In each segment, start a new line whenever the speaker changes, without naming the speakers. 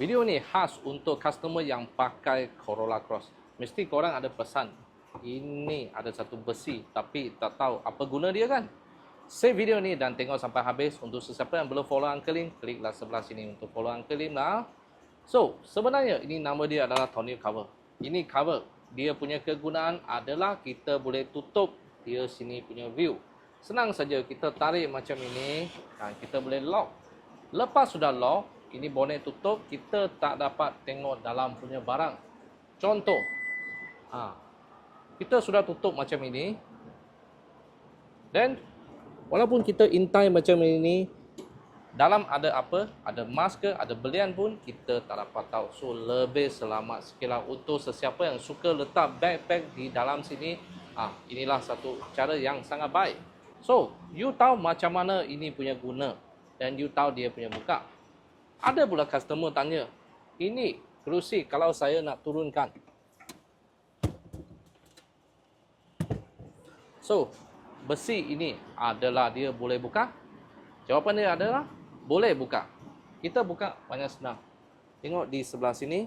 Video ni khas untuk customer yang pakai Corolla Cross. Mesti korang ada pesan. Ini ada satu besi tapi tak tahu apa guna dia kan? Save video ni dan tengok sampai habis. Untuk sesiapa yang belum follow Uncle Lim, kliklah sebelah sini untuk follow Uncle Lim lah. So, sebenarnya ini nama dia adalah tonneau cover. Ini cover. Dia punya kegunaan adalah kita boleh tutup dia sini punya view. Senang saja kita tarik macam ini dan kita boleh lock. Lepas sudah lock, ini bonet tutup, kita tak dapat tengok dalam punya barang. Contoh, ha, kita sudah tutup macam ini. Dan walaupun kita intai macam ini, dalam ada apa, ada mas ke, ada belian pun kita tak dapat tahu. So lebih selamat sekiranya untuk sesiapa yang suka letak backpack di dalam sini, ah inilah satu cara yang sangat baik. So, you tahu macam mana ini punya guna dan you tahu dia punya buka. Ada pula customer tanya, ini kerusi kalau saya nak turunkan. So, besi ini adalah dia boleh buka? Jawapan dia adalah boleh buka. Kita buka banyak senang. Tengok di sebelah sini.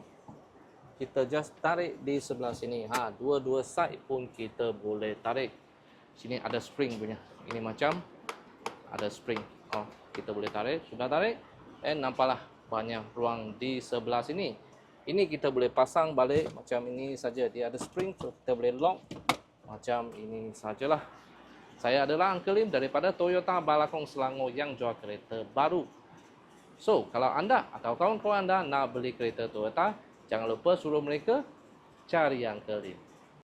Kita just tarik di sebelah sini. Ha, dua-dua side pun kita boleh tarik. Sini ada spring punya. Ini macam ada spring. Oh, kita boleh tarik. Sudah tarik. Dan nampaklah banyak ruang di sebelah sini. Ini kita boleh pasang balik macam ini saja. Dia ada spring, so kita boleh lock macam ini sajalah. Saya adalah Uncle Lim daripada Toyota Balakong Selangor yang jual kereta baru. So, kalau anda atau kawan-kawan anda nak beli kereta Toyota, jangan lupa suruh mereka cari Uncle Lim.